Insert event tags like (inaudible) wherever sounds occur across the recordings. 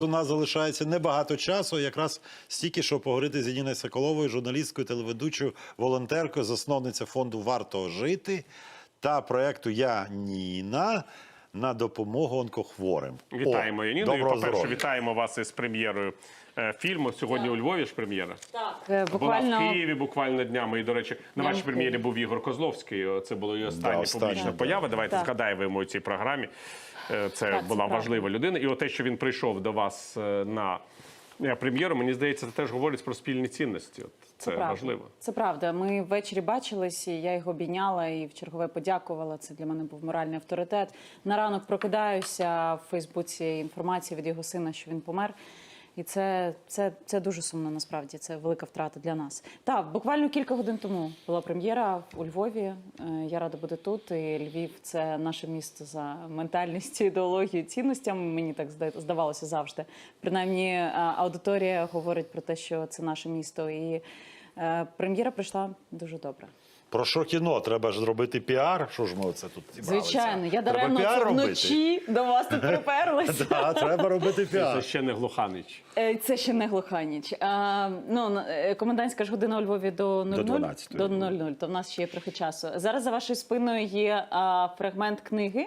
У нас залишається небагато часу, якраз стільки, щоб поговорити з Яніною Соколовою, журналісткою, телеведучою, волонтеркою, засновниця фонду Варто жити та проекту Я Ніна на допомогу онкохворим. Вітаємо О, Яніну. І, Доброго по-перше, здоров'я. вітаємо вас із прем'єрою е, фільму. Сьогодні у Львові ж прем'єра. Так, Була в Києві буквально днями. І, до речі, на вашій прем'єрі був Ігор Козловський. Це була її остання Да, публічна да. поява. Давайте Так. згадаємо йому у цій програмі. Е, Це Так, це була правда. важлива людина. І от те, що він прийшов до вас е, на е, прем'єру, мені здається, це теж говорить про спільні цінності. От це це важливо. Це правда. Ми ввечері бачились, і я його обійняла і в чергове подякувала. Це для мене був моральний авторитет. На ранок прокидаюся в Фейсбуці інформація від його сина, що він помер. І це, це, це дуже сумно. Насправді це велика втрата для нас. Так, буквально кілька годин тому була прем'єра у Львові. Е, Я рада бути тут. І Львів це наше місто за ментальністю, ідеологією, цінностями. Мені так зда- здавалося завжди. Принаймні, е, аудиторія говорить про те, що це наше місто. І е, прем'єра прийшла дуже добре. Про що кіно? Треба ж зробити піар. Що ж ми оце тут зібралися? Звичайно, я даремно це вночі до вас тут (laughs) приперлася. Да, треба робити Це ще не глуханич. Е, Це ще не глуха ніч. А, ну, е, комендантська ж година у Львові до 00. 12. До 00, то в нас ще є трохи часу. Зараз за вашою спиною є а, фрагмент книги.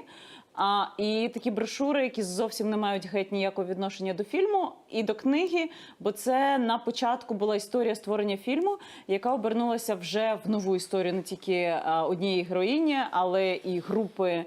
А, і такі брошури, які зовсім не мають геть ніякого відношення до фільму і до книги, бо це на початку була історія створення фільму, яка обернулася вже в нову історію не тільки однієї героїні, але і групи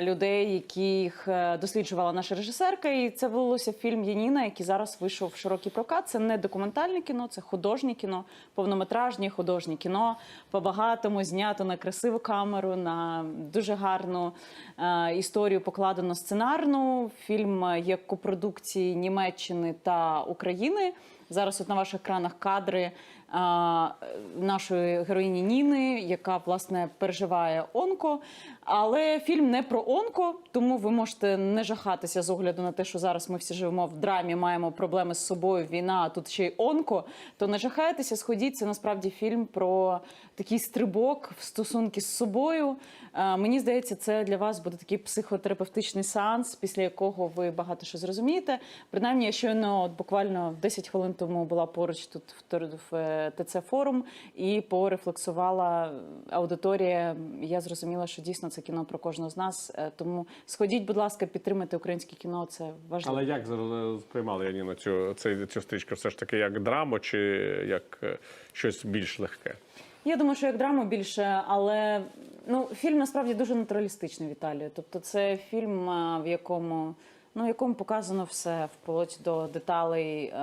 людей, яких е, досліджувала наша режисерка. І це вилилося фільм Яніна, який зараз вийшов в широкий прокат. Це не документальне кіно, це художнє кіно, повнометражнє художнє кіно. По-багатому знято на красиву камеру, на дуже гарну е, історію покладено сценарну. Фільм е, є копродукції Німеччини та України. Зараз от на ваших екранах кадри а, нашої героїні Ніни, яка власне переживає онко. Але фільм не про онко, тому ви можете не жахатися з огляду на те, що зараз ми всі живемо в драмі, маємо проблеми з собою, війна, а тут ще й онко. То не жахайтеся, сходіть. Це насправді фільм про такий стрибок в стосунки з собою. А, Мені здається, це для вас буде такий психотерапевтичний сеанс, після якого ви багато що зрозумієте. Принаймні, я щойно от буквально 10 хвилин тому була поруч тут в в е, ТЦ форум і порефлексувала аудиторія. Я зрозуміла, що дійсно це кіно про кожного з нас. Е, Тому сходіть, будь ласка, підтримайте українське кіно. Це важливо. Але як сприймали Яніна цю, цю, цю стрічку? Все ж таки як драму чи як е, щось більш легке? Я думаю, що як драма більше, але ну фільм насправді дуже натуралістичний Віталію. Тобто, це фільм, в якому ну якому показано все вплоть до деталей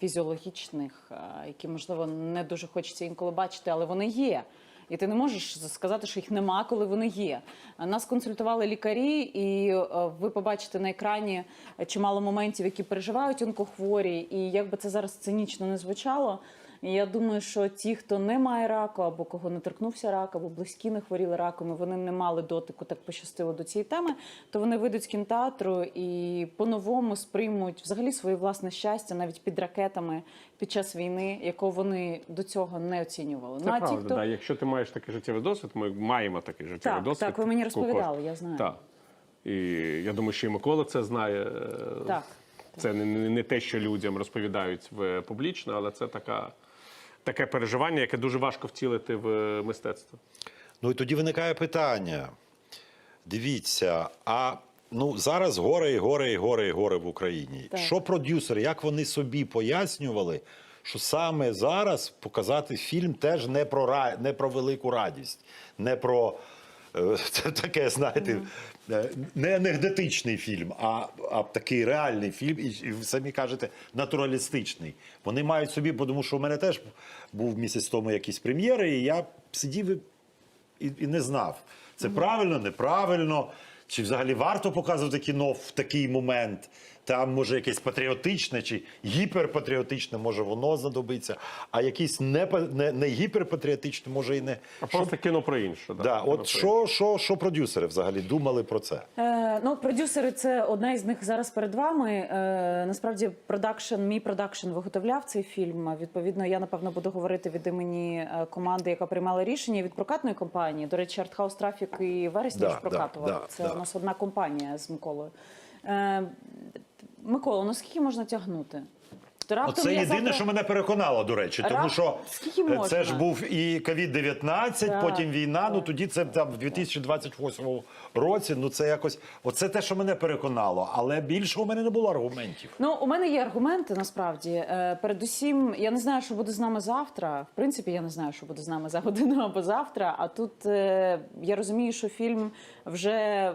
фізіологічних, які можливо не дуже хочеться інколи бачити, але вони є. І ти не можеш сказати, що їх нема, коли вони є. Нас консультували лікарі, і е, ви побачите на екрані чимало моментів, які переживають онкохворі. І як би це зараз цинічно не звучало. І я думаю, що ті, хто не має раку, або кого не торкнувся рак, або близькі не хворіли раком, і вони не мали дотику, так пощастило до цієї теми, то вони вийдуть з кінотеатру і по-новому сприймуть взагалі своє власне щастя навіть під ракетами під час війни, якого вони до цього не оцінювали. Це ну а правда, ті, хто да. Якщо ти маєш такий життєвий досвід, ми маємо такий життєвий так, досвід. так, ви мені розповідали, я знаю. Так. І я думаю, що і Микола це знає. Так. Це не, не те, що людям розповідають в публічно, але це така, таке переживання, яке дуже важко втілити в мистецтво. Ну і тоді виникає питання. Дивіться, а ну зараз горе і горе і горе і горе в Україні. Так. Що продюсери, як вони собі пояснювали, що саме зараз показати фільм теж не про не про велику радість, не про е, (laughs) це таке, знаєте, е, не анекдотичний фільм, а, а такий реальний фільм, і, і ви самі кажете, натуралістичний. Вони мають собі, бо тому що у мене теж був місяць тому якісь прем'єри, і я сидів і і, і не знав, це правильно, неправильно, чи взагалі варто показувати кіно в такий момент. Там може якесь патріотичне чи гіперпатріотичне, може воно знадобиться, а якісь не, не, не гіперпатріотичне, може і не. А просто кіно про інше. Да, кіно от про що, що, що продюсери взагалі думали про це? Е, ну, продюсери, це одна із них зараз перед вами. Е, насправді, продакшн, мій продакшн виготовляв цей фільм. Відповідно, я напевно буду говорити від імені е, команди, яка приймала рішення від прокатної компанії. До речі, Артхаус Трафік і вересні Да, ж прокатували. да, да, це да. у нас одна компанія з Миколою. Е, Микола, ну скільки можна тягнути? То раптом Це я єдине, завтра- що мене переконало, до речі, тому Рап- що Скільки е, це ж був і ковід-19, Так, потім війна. Ну тоді це там в 2028 році. Ну це якось, оце те, що мене переконало. Але більше у мене не було аргументів. Ну, у мене є аргументи насправді. Е, передусім, я не знаю, що буде з нами завтра. В принципі, я не знаю, що буде з нами за годину (laughs) або завтра. А тут е, я розумію, що фільм вже,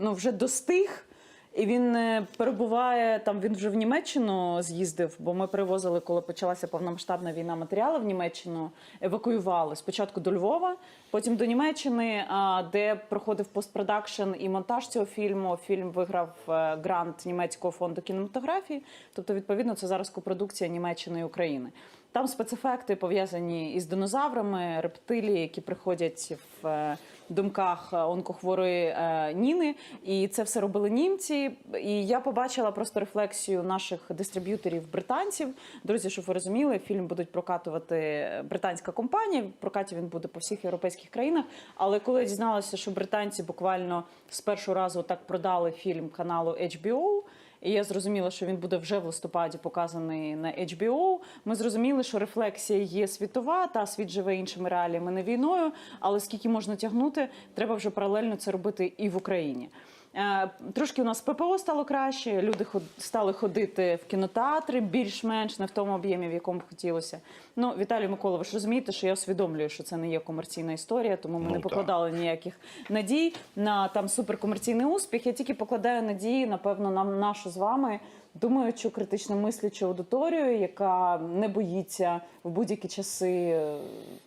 ну, вже достиг. І він е, перебуває там. Він вже в Німеччину з'їздив, бо ми привозили, коли почалася повномасштабна війна, матеріали в Німеччину. Евакуювали спочатку до Львова, потім до Німеччини, де проходив постпродакшн і монтаж цього фільму. Фільм виграв е, грант німецького фонду кінематографії. Тобто, відповідно, це зараз копродукція Німеччини і України. Там спецефекти пов'язані із динозаврами, рептилії, які приходять в е, думках е, онкохворої е, Ніни. І це все робили німці. І я побачила просто рефлексію наших дистриб'юторів британців. Друзі, щоб ви розуміли, фільм будуть прокатувати британська компанія. В прокаті він буде по всіх європейських країнах. Але коли я дізналася, що британці буквально з першого разу так продали фільм каналу HBO, і я зрозуміла, що він буде вже в листопаді показаний на HBO. Ми зрозуміли, що рефлексія є світова, та світ живе іншими реаліями, не війною. Але скільки можна тягнути, треба вже паралельно це робити і в Україні. Е, Трошки у нас ППО стало краще. Люди стали ходити в кінотеатри більш-менш не в тому об'ємі, в якому б хотілося. Ну, Віталій Микола, ви ж розумієте, що я усвідомлюю, що це не є комерційна історія, тому ми Ну, не так. покладали ніяких надій на там суперкомерційний успіх. Я тільки покладаю надії, напевно, на нашу з вами думаючу, критично мислячу аудиторію, яка не боїться в будь-які часи е,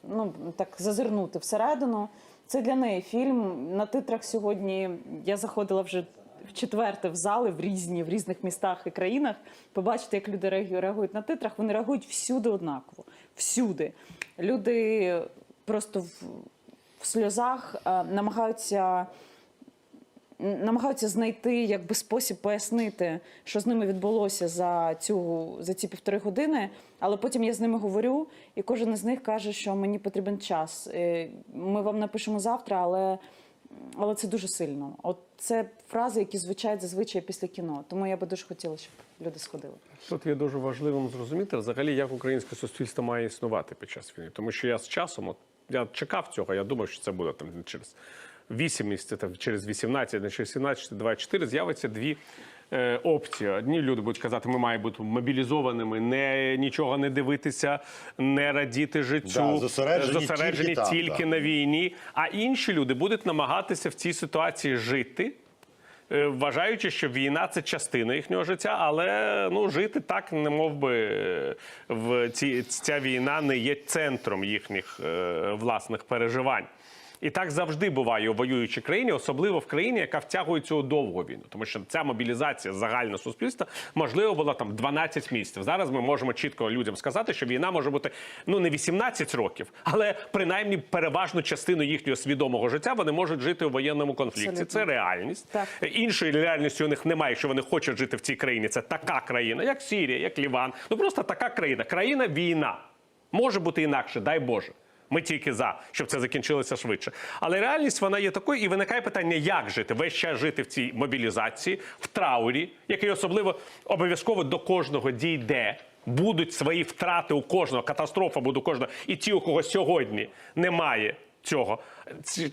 ну так зазирнути всередину. Це для неї фільм на титрах сьогодні. Я заходила вже в четверте в зали в різні в різних містах і країнах. Побачити, як люди реагу- реагують на титрах. Вони реагують всюди однаково. Всюди люди просто в, в сльозах е, намагаються намагаються знайти якби спосіб пояснити, що з ними відбулося за цю за ці півтори години. Але потім я з ними говорю, і кожен із них каже, що мені потрібен час. Е, Ми вам напишемо завтра, але, але це дуже сильно. От це фрази, які звучать зазвичай після кіно. Тому я би дуже хотіла, щоб люди сходили. Тут є дуже важливим зрозуміти взагалі, як українське суспільство має існувати під час війни. Тому що я з часом, от, я чекав цього, я думав, що це буде там через 8 місяців, там, через 18, не через 17, 24, з'явиться дві. е, Опції. Одні люди будуть казати, ми маємо бути мобілізованими, не нічого не дивитися, не радіти життю, Да, зосереджені зосереджені тільки там, тільки да. на війні. А інші люди будуть намагатися в цій ситуації жити. Е, Вважаючи, що війна це частина їхнього життя, але ну жити так, не мов би е, в ці ця війна не є центром їхніх е, власних переживань. І так завжди буває у воюючій країні, особливо в країні, яка втягується у довгу війну, тому що ця мобілізація загального суспільства можливо була там 12 місяців. Зараз ми можемо чітко людям сказати, що війна може бути ну не 18 років, але принаймні переважну частину їхнього свідомого життя вони можуть жити у воєнному конфлікті. Абсолютно. Це реальність. Так. Іншої реальності у них немає, якщо вони хочуть жити в цій країні. Це така країна, як Сірія, як Ліван. Ну просто така країна. Країна війна. Може бути інакше, дай Боже. Ми тільки за, щоб це закінчилося швидше. Але реальність вона є такою, і виникає питання, як жити. Весь час жити в цій мобілізації, в траурі, який особливо обов'язково до кожного дійде. Будуть свої втрати у кожного, катастрофа буде у кожного. І ті, у кого сьогодні немає цього,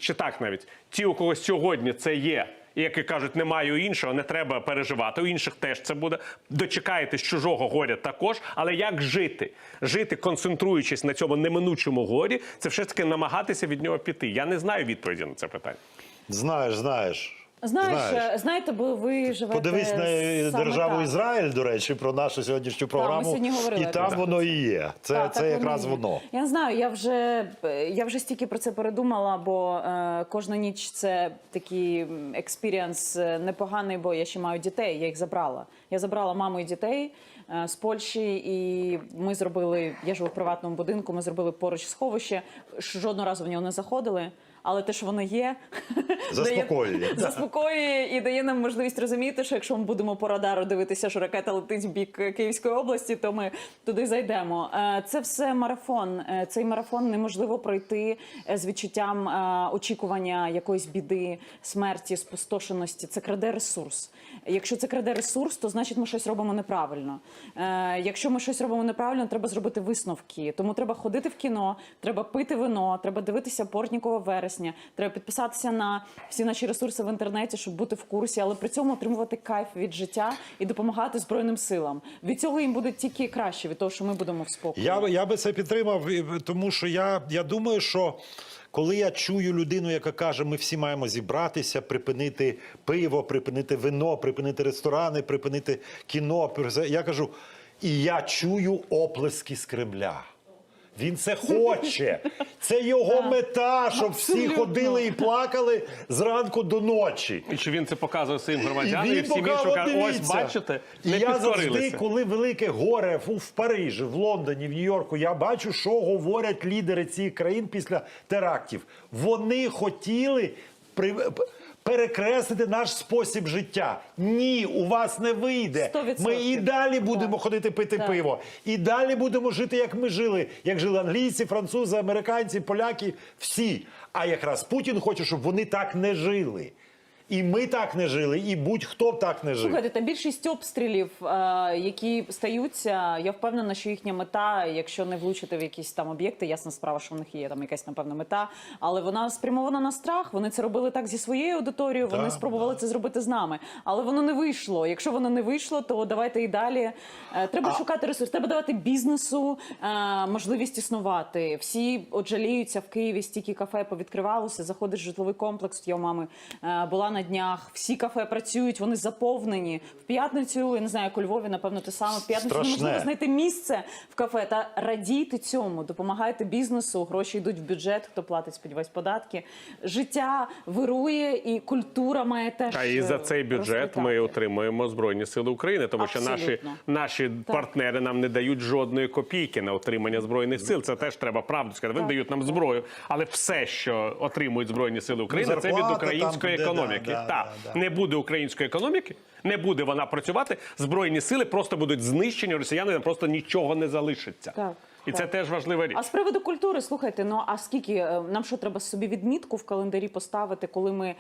чи, так навіть ті, у кого сьогодні це є. Які кажуть, немає іншого, не треба переживати. У інших теж це буде. Дочекаєтесь чужого горя також. Але як жити? Жити, концентруючись на цьому неминучому горі, це все ж таки намагатися від нього піти. Я не знаю відповіді на це питання. Знаєш, знаєш. Знаєш, е, знаєте, бо ви живете Подивись на саме державу так. Ізраїль, до речі, про нашу сьогоднішню програму. сьогодні говорили і там про воно і є. Це, Так, це так якраз і є. воно. Я не знаю, я вже, я вже стільки про це передумала, бо е, кожна ніч це такий експіріанс непоганий, бо я ще маю дітей, я їх забрала. Я забрала маму і дітей е, з Польщі, і ми зробили, я живу в приватному будинку, ми зробили поруч сховище, жодного разу в нього не заходили. Але те, що воно є, (laughs) Заспокоює. (laughs) заспокоює і дає нам можливість розуміти, що якщо ми будемо по радару дивитися, що ракета летить в бік Київської області, то ми туди зайдемо. Е, Це все марафон. Е, Цей марафон неможливо пройти е, з відчуттям очікування якоїсь біди, смерті, спустошеності. Це краде ресурс. Якщо це краде ресурс, то значить ми щось робимо неправильно. Якщо ми щось робимо неправильно, треба зробити висновки. Тому треба ходити в кіно, треба пити вино, треба дивитися Портнікова вересня, треба підписатися на всі наші ресурси в інтернеті, щоб бути в курсі, але при цьому отримувати кайф від життя і допомагати Збройним силам. Від цього їм буде тільки краще, від того, що ми будемо в спокої. Я, я би це підтримав, тому що я, я думаю, що коли я чую людину, яка каже, ми всі маємо зібратися, припинити пиво, припинити вино, припинити ресторани, припинити кіно, я кажу, і я чую оплески з Кремля. Він це хоче. Це його мета, щоб всі Абсолютно. ходили і плакали зранку до ночі. І що він це показує своїм громадянам, і, він всім іншим каже, ось бачите, І я завжди, коли велике горе в, в Парижі, в Лондоні, в Нью-Йорку, я бачу, що говорять лідери цих країн після терактів. Вони хотіли при. Перекреслити наш спосіб життя. Ні, у вас не вийде. Сто Ми і далі будемо Так. ходити пити Так. пиво. І далі будемо жити, як ми жили. Як жили англійці, французи, американці, поляки, всі. А якраз Путін хоче, щоб вони так не жили. І ми так не жили, і будь-хто так не жив. Слухайте, та більшість обстрілів, е, які стаються, я впевнена, що їхня мета, якщо не влучити в якісь там об'єкти, ясна справа, що в них є там якась напевно мета, але вона спрямована на страх. Вони це робили так зі своєю аудиторією. Вони Так, спробували це зробити з нами, але воно не вийшло. Якщо воно не вийшло, то давайте і далі. Е, Треба шукати ресурс, треба давати бізнесу е, можливість існувати. Всі от жаліються в Києві, стільки кафе повідкривалося. Заходиш в житловий комплекс. Я у мами була на днях. Всі кафе працюють, вони заповнені. В п'ятницю, я не знаю, як у Львові, напевно, те саме. В п'ятницю Страшне. неможливо знайти місце в кафе та радійте цьому, допомагайте бізнесу. Гроші йдуть в бюджет, хто платить, сподіваюсь, податки. Життя вирує, і культура має теж. А і за е, цей бюджет ми отримуємо Збройні Сили України, тому що наші, Абсолютно. наші партнери нам не дають жодної копійки на отримання збройних сил. Це теж треба правду сказати. Вони дають нам зброю, але все, що отримують Збройні Сили України, це від української там, де, економіки. да, та да, да. не буде української економіки, не буде вона працювати. Збройні сили просто будуть знищені. Росіяни просто нічого не залишиться. Так, І це теж важлива річ. А з приводу культури, слухайте, ну а скільки е, нам що треба собі відмітку в календарі поставити, коли ми е,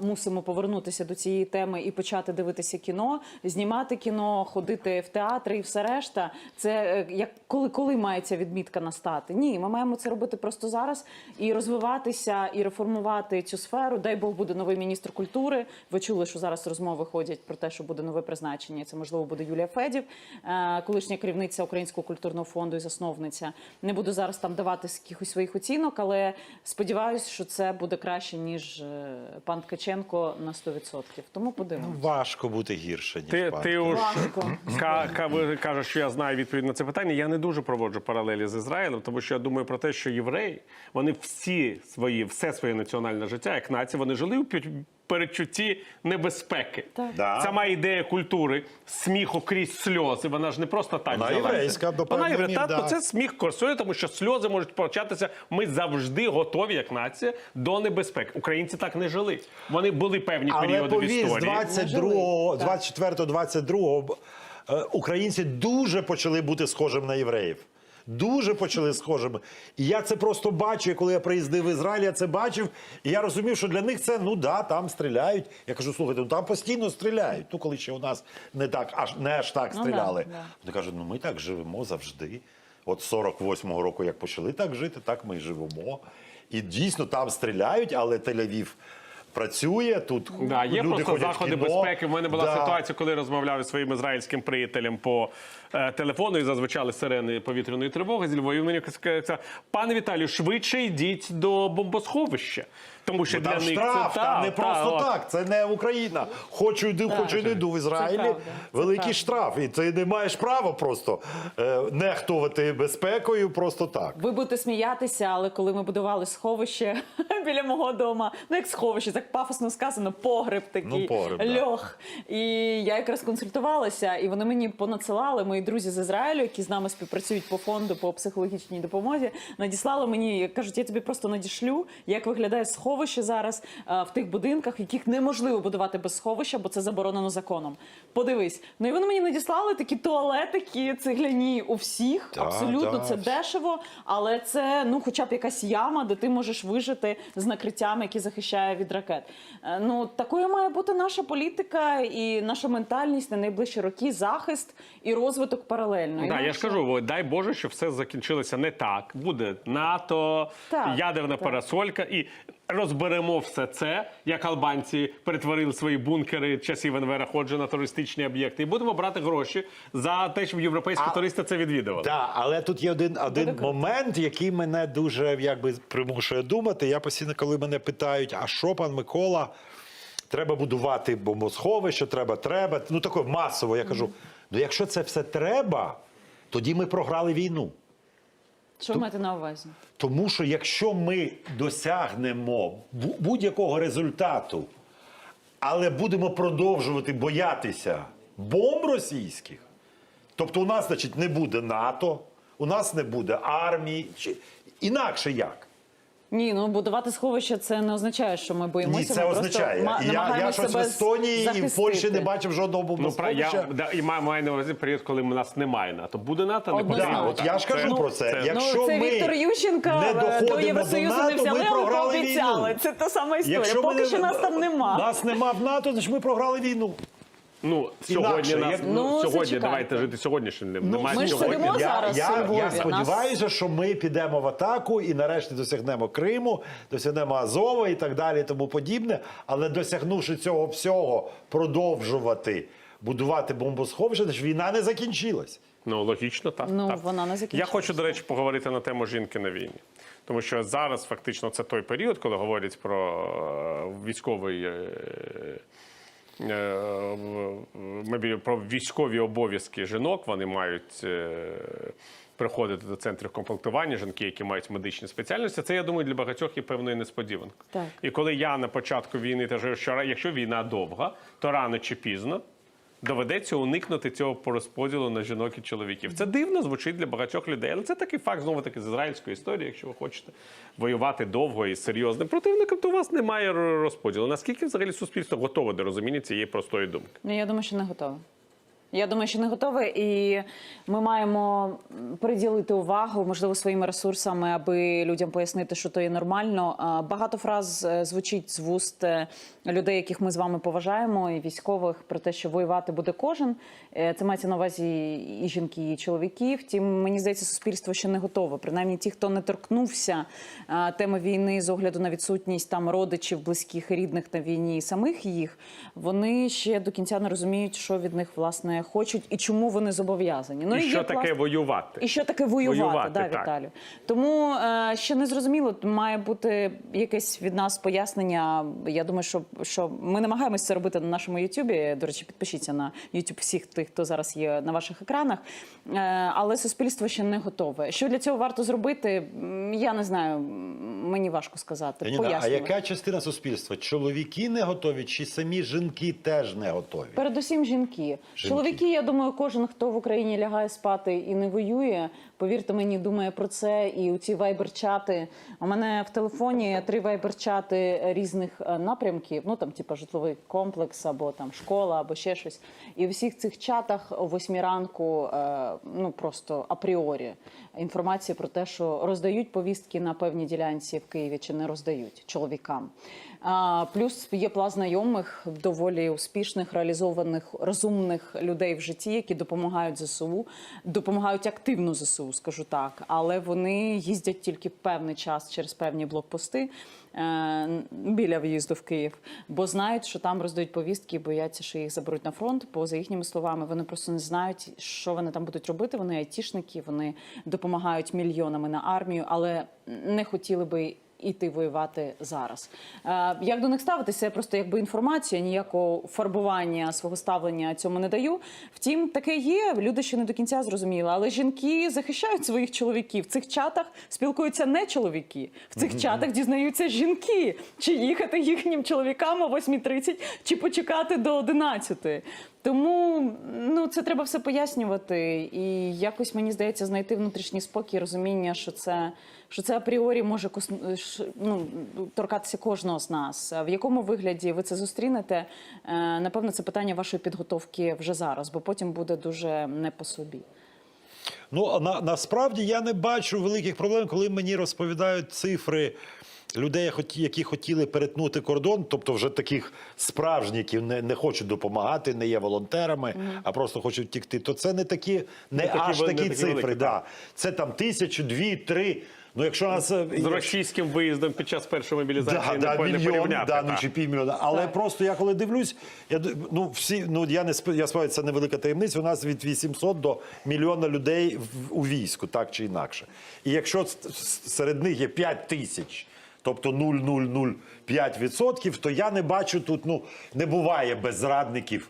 мусимо повернутися до цієї теми і почати дивитися кіно, знімати кіно, ходити в театри і все решта. Це е, як коли, коли має ця відмітка настати? Ні, ми маємо це робити просто зараз і розвиватися, і реформувати цю сферу. Дай Бог буде новий міністр культури. Ви чули, що зараз розмови ходять про те, що буде нове призначення. Це можливо буде Юлія Федів, е, колишня керівниця Українського культурного фонду і засновниця. Не буду зараз там давати якихось своїх оцінок, але сподіваюся, що це буде краще ніж е, пан Ткаченко на 100%. Тому подивимося. Важко бути гірше, ніж Ти, пан. ти уж ка, ка, кажеш, що я знаю відповідь на це питання. Я не дуже проводжу паралелі з Ізраїлем, тому що я думаю про те, що євреї вони всі свої, все своє національне життя, як нація, вони жили у передчутті небезпеки. Так. Да. Сама ідея культури, сміху крізь сльози, вона ж не просто так Вона взялася. єврейська, до Вона міри, так, да. це сміх курсує, тому що сльози можуть початися. Ми завжди готові, як нація, до небезпек. Українці так не жили. Вони були певні Але періоди в повіз історії. 22, Так. 24-22 е, українці дуже почали бути схожими на євреїв. Дуже почали схожими. І я це просто бачу. І коли я приїздив в Ізраїль, я це бачив. І я розумів, що для них це ну да, там стріляють. Я кажу, слухайте, ну там постійно стріляють. Ну, коли ще у нас не так, аж не аж так Ну, стріляли. да, да. Вони кажуть, ну ми так живемо завжди. От з 48-го року, як почали так жити, так ми й живемо. І дійсно там стріляють, але Тель-Авів працює тут. Да, є люди просто ходять в заходи кіно. безпеки. У мене була Да. ситуація, коли я розмовляв із своїм ізраїльським приятелем по телефону і зазвичали сирени повітряної тривоги зі Львова. І мені сказав, пане Віталію, швидше йдіть до бомбосховища. Тому що Бо для там них штраф, це там та, не та, просто от. так. Це не Україна. Хочу йду, хочу не йду в Ізраїлі. правда, Великий штраф. І ти не маєш права просто е, нехтувати безпекою просто так. Ви будете сміятися, але коли ми будували сховище (laughs) біля мого дома, ну як сховище, так пафосно сказано, погреб такий, Ну, погреб, да. І я якраз консультувалася, і вони мені понадсилали, мої друзі з Ізраїлю, які з нами співпрацюють по фонду по психологічній допомозі, надіслали мені, кажуть, я тобі просто надішлю, як виглядає сховище зараз е, в тих будинках, яких неможливо будувати без сховища, бо це заборонено законом. Подивись. Ну і вони мені надіслали такі туалетики цегляні у всіх. Так, Абсолютно так. це дешево, але це ну, хоча б якась яма, де ти можеш вижити з накриттям, які захищає від ракет. Е, Ну такою має бути наша політика і наша ментальність на найближчі роки, захист і розвиток паралельно. Да, я ж кажу, дай Боже, що все закінчилося не так. Буде НАТО, Так, ядерна так. парасолька, і розберемо все це, як албанці перетворили свої бункери часів НВР ходжу на туристичні об'єкти. І будемо брати гроші за те, щоб європейські А- туристи це відвідували. Так, але тут є один, один момент, який мене дуже якби примушує думати. Я постійно, коли мене питають, а що пан Микола? Треба будувати бомбосховище, треба, треба. Ну таке масово. Я кажу: ну якщо це все треба, тоді ми програли війну. Що маєте на увазі? Тому що якщо ми досягнемо будь-якого результату, але будемо продовжувати боятися бомб російських, тобто у нас, значить, не буде НАТО, у нас не буде армії, інакше як? Ні, ну будувати сховище це не означає, що ми боїмося. Ні, це ми означає. Просто я, я щось в Естонії і в. Польщі не бачив жодного Ну, про, бомбосховища. я да, і маю, маю на увазі період, коли у нас немає НАТО. Буде НАТО, не потрібно. Да, от я ж кажу Це- про це. це- Якщо ну, це ми Віктор Ющенко не доходимо до до Євросоюзу НАТО, не взяли, але пообіцяли. війну. Це та сама історія. Якщо Поки ми що нас там нема. Нас нема в НАТО, значить ми програли війну. Ну, сьогодні Інакше, нас, як- ну, Ну, сьогодні зачекайте. давайте жити сьогоднішнім днем. Немає ми ж сьогодні. сидимо я, зараз я, у Львові. я Нас- сподіваюся, що ми підемо в атаку і нарешті досягнемо Криму, досягнемо Азова і так далі, і тому подібне. Але досягнувши цього всього, продовжувати будувати бомбосховище, значить війна не закінчилась. Ну, логічно, так. Ну, так. вона не Я хочу, до речі, поговорити на тему жінки на війні. Тому що зараз фактично це той період, коли говорять про е, військовий. е, Про військові обов'язки жінок вони мають е, приходити до центрів комплектування жінки, які мають медичні спеціальності. Це я думаю для багатьох є певною несподіванкою. Так. І коли я на початку війни теж що якщо війна довга, то рано чи пізно доведеться уникнути цього порозподілу на жінок і чоловіків. Це дивно звучить для багатьох людей, але це такий факт знову таки з ізраїльської історії. Якщо ви хочете воювати довго і серйозним противником, то у вас немає розподілу. Наскільки взагалі суспільство готове до розуміння цієї простої думки? Ну, я думаю, що не готове. Я думаю, що не готове, і ми маємо приділити увагу, можливо, своїми ресурсами, аби людям пояснити, що то є нормально. Багато фраз е, звучить з вуст е, людей, яких ми з вами поважаємо, і військових про те, що воювати буде кожен. Е, Це мається на увазі і жінки, і чоловіки. Втім, мені здається, суспільство ще не готове. Принаймні, ті, хто не торкнувся теми війни з огляду на відсутність там родичів, близьких і рідних на війні і самих їх, вони ще до кінця не розуміють, що від них власне хочуть і чому вони зобов'язані. Ну і що таке клас- воювати? і що таке воювати, Воювати, да, так. Віталію. Тому е, ще не зрозуміло, має бути якесь від нас пояснення. Я думаю, що, що ми намагаємося це робити на нашому Ютубі. До речі, підпишіться на Ютуб всіх тих, хто зараз є на ваших екранах. Е, але суспільство ще не готове. Що для цього варто зробити? Я не знаю. Мені важко сказати. Яніна, а яка частина суспільства? Чоловіки не готові, чи самі жінки теж не готові? Передусім жінки. Чоловіки, я думаю, кожен, хто в Україні лягає спати і не воює, повірте мені, думає про це. І у ці вайбер-чати. У мене в телефоні три вайбер-чати різних е, напрямків. Ну там, типу, житловий комплекс, або там школа, або ще щось. І у всіх цих чатах о восьмій ранку, е, ну просто апріорі інформація про те, що роздають повістки на певній ділянці в Києві чи не роздають чоловікам. Плюс є пласт знайомих доволі успішних, реалізованих, розумних людей в житті, які допомагають ЗСУ, допомагають активно ЗСУ, скажу так. Але вони їздять тільки певний час через певні блокпости е, біля в'їзду в Київ, бо знають, що там роздають повістки і бояться, що їх заберуть на фронт. Бо за їхніми словами вони просто не знають, що вони там будуть робити. Вони айтішники, вони допомагають мільйонами на армію, але не хотіли би іти воювати зараз. Е, Як до них ставитися? Я просто якби інформація, ніякого фарбування свого ставлення цьому не даю. Втім, таке є. Люди ще не до кінця зрозуміли. Але жінки захищають своїх чоловіків. В цих чатах спілкуються не чоловіки. В цих чатах дізнаються жінки, чи їхати їхнім чоловікам о 8.30, чи почекати до 11. Тому ну це треба все пояснювати, і якось мені здається знайти внутрішній спокій, розуміння, що це що це апріорі може ну, торкатися кожного з нас. В якому вигляді ви це зустрінете? Е, Напевно, це питання вашої підготовки вже зараз, бо потім буде дуже не по собі. Ну, а на, насправді я не бачу великих проблем, коли мені розповідають цифри людей, які хотіли перетнути кордон, тобто вже таких справжніх, які не, не хочуть допомагати, не є волонтерами, а просто хочуть втікти. То це не такі, не, такі аж вел- такі не такі цифри. великі, да. Це там тисячу, дві, три. Ну, якщо нас е, З російським виїздом під час першої мобілізації Да, да, мільйон, порівняти. да, ну, чи півмільйона. Але просто я коли дивлюсь, я ну всі, ну я не я сподіваюся, це невелика таємниця. У нас від 800 до мільйона людей в- у війську, так чи інакше. І якщо серед них є 5 тисяч. Тобто 0,005%, то я не бачу тут, ну не буває без зрадників.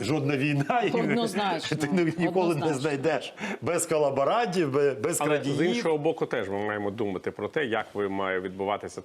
Жодна війна і Однозначно, ти ніколи не знайдеш без колаборантів, без, Але крадіїв. з іншого боку, теж ми маємо думати про те, як має відбуватися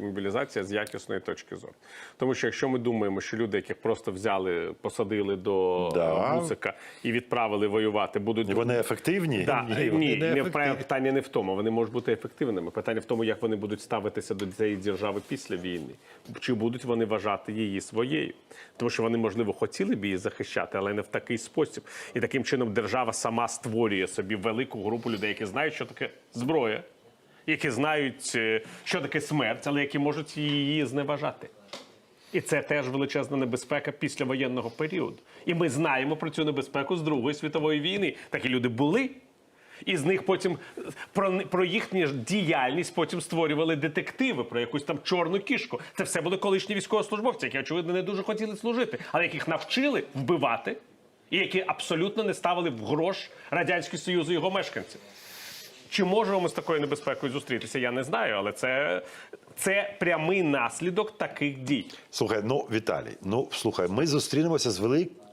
мобілізація з якісної точки зору. Тому що якщо ми думаємо, що люди, яких просто взяли, посадили до Да. е, бусика і відправили воювати, будуть Вони ефективні? Да, Ні, ні, вони ні, не ефективні. питання не в тому. Вони можуть бути ефективними. Питання в тому, як вони будуть ставитися до цієї держави після війни. Чи будуть вони вважати її своєю? Тому що вони, можливо, хотіли б її захищати, але не в такий спосіб. І таким чином держава сама створює собі велику групу людей, які знають, що таке зброя, які знають, е, що таке смерть, але які можуть її зневажати. І це теж величезна небезпека післявоєнного періоду. І ми знаємо про цю небезпеку з Другої світової війни. Такі люди були. І з них потім про, про їхню діяльність потім створювали детективи про якусь там чорну кішку. Це все були колишні військовослужбовці, які, очевидно, не дуже хотіли служити, але яких навчили вбивати, і які абсолютно не ставили в грош Радянський Союз і його мешканців. Чи можемо ми з такою небезпекою зустрітися? Я не знаю, але це, це прямий наслідок таких дій. Слухай, ну Віталій, ну слухай, ми зустрінемося з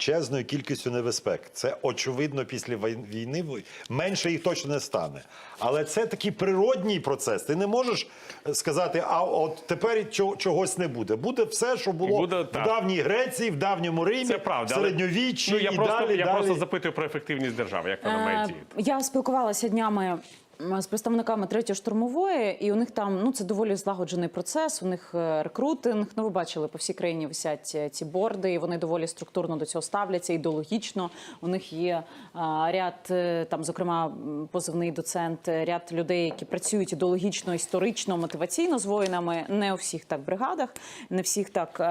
величезною кількістю небезпек. Це очевидно після війни менше їх точно не стане. Але це такий природній процес. Ти не можеш сказати, а от тепер чо- чогось не буде. Буде все, що було Буде в давній Греції, в давньому Римі, Це правда. в середньовіччі Ну, я і просто, далі. я далі. просто запитую про ефективність держави, як вона має Е, діяти. Я спілкувалася днями з представниками третьої штурмової, і у них там ну це доволі злагоджений процес. У них е, рекрутинг. Ну ви бачили, по всій країні висять е, ці борди, і вони доволі структурно до цього ставляться. Ідеологічно у них є а, ряд е, там, зокрема, позивний доцент, ряд людей, які працюють ідеологічно, історично, мотиваційно з воїнами. Не у всіх так бригадах, не всіх так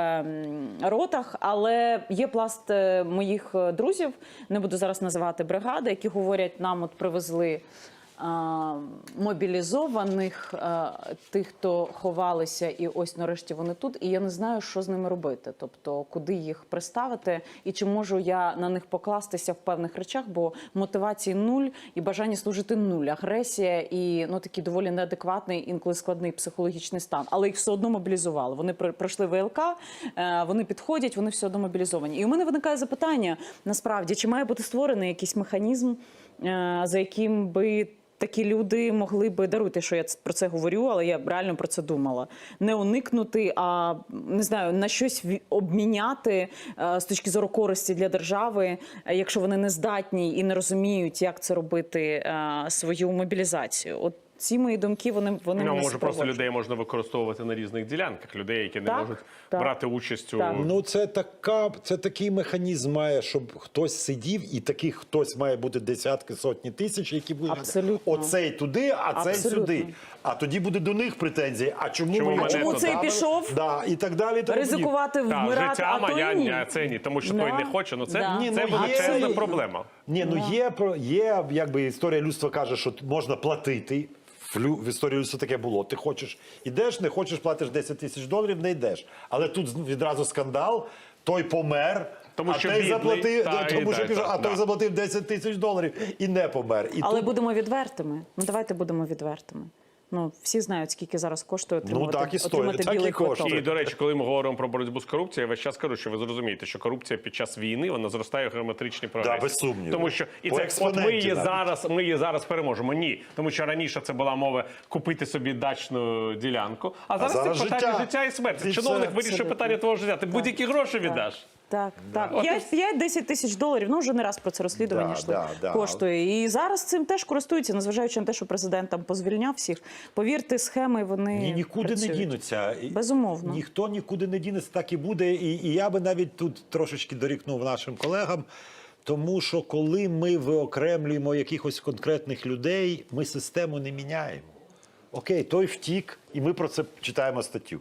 ротах, але є пласт моїх друзів. Не буду зараз називати бригади, які говорять, нам от привезли. Мобілізованих тих, хто ховалися, і ось нарешті вони тут. І я не знаю, що з ними робити. Тобто, куди їх приставити, і чи можу я на них покластися в певних речах, бо мотивації нуль і бажання служити нуль, агресія і ну такий доволі неадекватний, інколи складний психологічний стан. Але їх все одно мобілізували. Вони пройшли ВЛК, е, вони підходять, вони все одно мобілізовані. І у мене виникає запитання: насправді, чи має бути створений якийсь механізм, е, за яким би. Такі люди могли би даруйте, що я про це говорю, але я реально про це думала. Не уникнути, а не знаю, на щось обміняти е, з точки зору користі для держави, е, якщо вони не здатні і не розуміють, як це робити е, свою мобілізацію. От ці мої думки, вони вони Ну, може, просто людей можна використовувати на різних ділянках. Людей, які не Так, можуть так. брати участь у Так. Ну, це така, це такий механізм має, щоб хтось сидів, і таких хтось має бути десятки, сотні тисяч, які будуть Абсолютно. оцей туди, а цей Абсолютно. сюди. А тоді буде до них претензії. А чому, Чому ми мене його Чому цей пішов? Да, і так далі. тому ризикувати вмирати, життя а то моя ні. ні, це ні, тому що той не хоче. Ну це, Да. Ні, це ну, величезна є- проблема. Ні, ну є про- є, якби історія людства каже, що можна платити. В, лю, в історії людства таке було. Ти хочеш ідеш, не хочеш, платиш 10 тисяч доларів, не йдеш. Але тут з- відразу скандал. Той помер. Тому а що той заплатив, та, і тому що так, а той да. заплатив 10 тисяч доларів і не помер. І Але тут будемо відвертими. Ну давайте будемо відвертими. Ну всі знають, скільки зараз коштує Ну, так і стоїть, отримати так білий коштує. квиток. І до речі, коли ми говоримо про боротьбу з корупцією, я весь час кажу, що ви зрозумієте, що корупція під час війни вона зростає в геометричній прогресії. без сумніву. Тому що і По це от ми її навіть. зараз. Ми її зараз переможемо. Ні, тому що раніше це була мова купити собі дачну ділянку. А зараз, зараз це питання життя. життя, і смерті. Чиновник Абсолютно. питання твого життя. Ти будь-які гроші віддаш. Так, так. От 5-10 тисяч доларів. Ну вже не раз про це розслідування Да, йшло. да, да. Коштує. І зараз цим теж користуються, незважаючи на те, що президент там позвільняв всіх. Повірте, схеми вони Ні, нікуди працюють. не дінуться. Безумовно. Ніхто нікуди не дінеться, так і буде. І, і я би навіть тут трошечки дорікнув нашим колегам. Тому що коли ми виокремлюємо якихось конкретних людей, ми систему не міняємо. Окей, той втік, і ми про це читаємо статтю.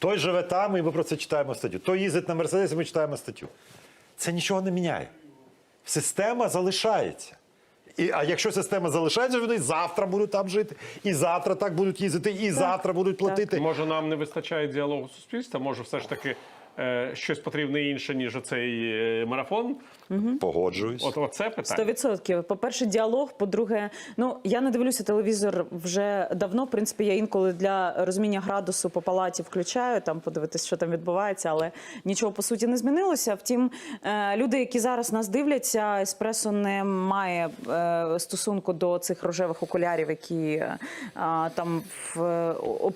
Той живе там, і ми про це читаємо статтю. Той їздить на Мерседесі, ми читаємо статтю. Це нічого не міняє. Система залишається. І, а якщо система залишається, вони завтра будуть там жити, і завтра так будуть їздити, і завтра будуть платити. Може, нам не вистачає діалогу суспільства, може, все ж таки щось потрібне інше, ніж оцей е, марафон. Погоджуюсь. От оце Сто питання. відсотків. По-перше, діалог. По-друге, ну я не дивлюся телевізор вже давно. В принципі, я інколи для розуміння градусу по палаті включаю, там подивитись, що там відбувається, але нічого по суті не змінилося. Втім, е, люди, які зараз нас дивляться, еспресо не має е, стосунку до цих рожевих окулярів, які е, там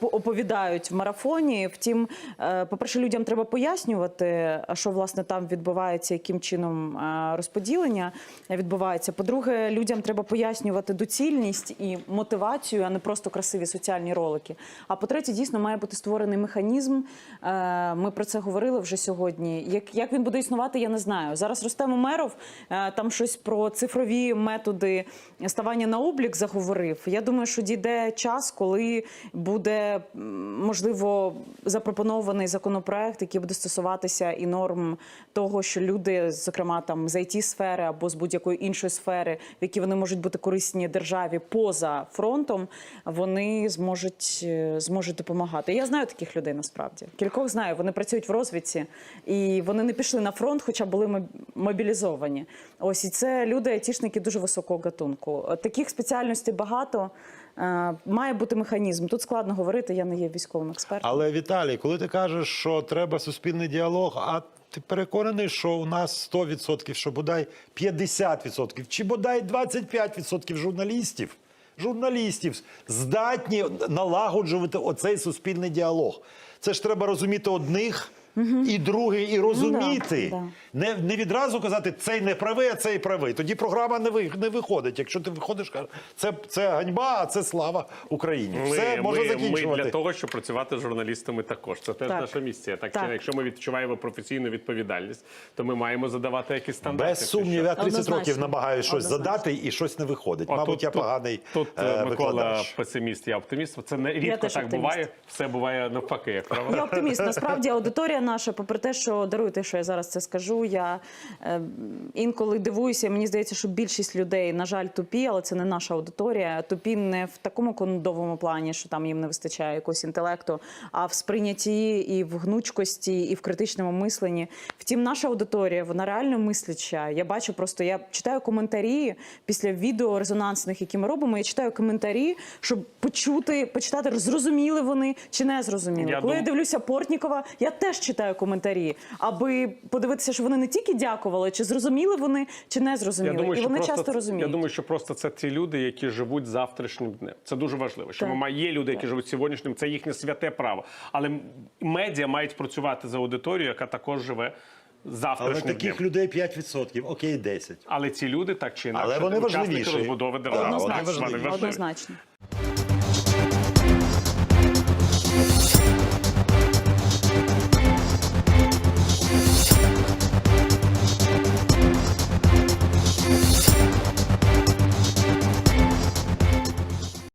оповідають в марафоні. Втім, е, по-перше, людям треба пояснювати, що власне там відбувається, яким чином е, розподілення відбувається. По-друге, людям треба пояснювати доцільність і мотивацію, а не просто красиві соціальні ролики. А по-третє, дійсно має бути створений механізм. Е, Ми про це говорили вже сьогодні. Як, як він буде існувати, я не знаю. Зараз Ростем Умеров е, там щось про цифрові методи ставання на облік заговорив. Я думаю, що дійде час, коли буде можливо запропонований законопроект, який буде стосуватися і норм того, що люди, зокрема там з it сфери або з будь-якої іншої сфери, в якій вони можуть бути корисні державі поза фронтом, вони зможуть е, зможуть допомагати. Я знаю таких людей насправді. Кількох знаю. Вони працюють в розвідці і вони не пішли на фронт, хоча були моб- мобілізовані. Ось і це люди, айтішники дуже високого гатунку. Таких спеціальностей багато. Е, Має бути механізм. Тут складно говорити. Я не є військовим експертом. Але Віталій, коли ти кажеш, що треба суспільний діалог, а ти переконаний, що у нас 100%, що бодай 50%, чи бодай 25% журналістів, журналістів здатні налагоджувати оцей суспільний діалог. Це ж треба розуміти одних. І другий, і розуміти. да. Не, не відразу казати, цей не правий, а цей правий. Тоді програма не, ви, не виходить. Якщо ти виходиш, кажеш, це, це ганьба, а це слава Україні. Все можна ми, закінчувати. ми для того, щоб працювати з журналістами також. Це теж Так. наша місія. Так, Так. якщо ми відчуваємо професійну відповідальність, то ми маємо задавати якісь стандарти. Без сумніву, я 30 Однозначно. років намагаюся щось Однозначно. задати, і щось не виходить. О, Мабуть, я поганий Тут е, е, Микола песиміст, я оптиміст. Це не рідко так оптиміст. буває. Все буває навпаки, як правило. Я оптиміст. Насправді аудиторія наша, попри те, що даруйте, що я зараз це скажу. Я е, інколи дивуюся. Мені здається, що більшість людей, на жаль, тупі, але це не наша аудиторія. Тупі не в такому кондовому плані, що там їм не вистачає якогось інтелекту, а в сприйнятті і в гнучкості, і в критичному мисленні. Втім, наша аудиторія вона реально мисляча. Я бачу просто, я читаю коментарі після відео резонансних, які ми робимо. Я читаю коментарі, щоб почути, почитати, зрозуміли вони чи не зрозуміли. Я Коли я дивлюся Портнікова, я теж читаю коментарі, аби подивитися, що вони не тільки дякували, чи зрозуміли вони, чи не зрозуміли. і вони просто, часто розуміють. Я думаю, що просто це ті люди, які живуть завтрашнім днем. Це дуже важливо. Що Так. ми є люди, які живуть сьогоднішнім, це їхнє святе право. Але медіа мають працювати за аудиторію, яка також живе Але завтрашнім таких днем. людей 5%, окей, 10. Але ці люди так чи інакше Але вони важливіші. розбудови Так, держави. Однозначно. Однозначно.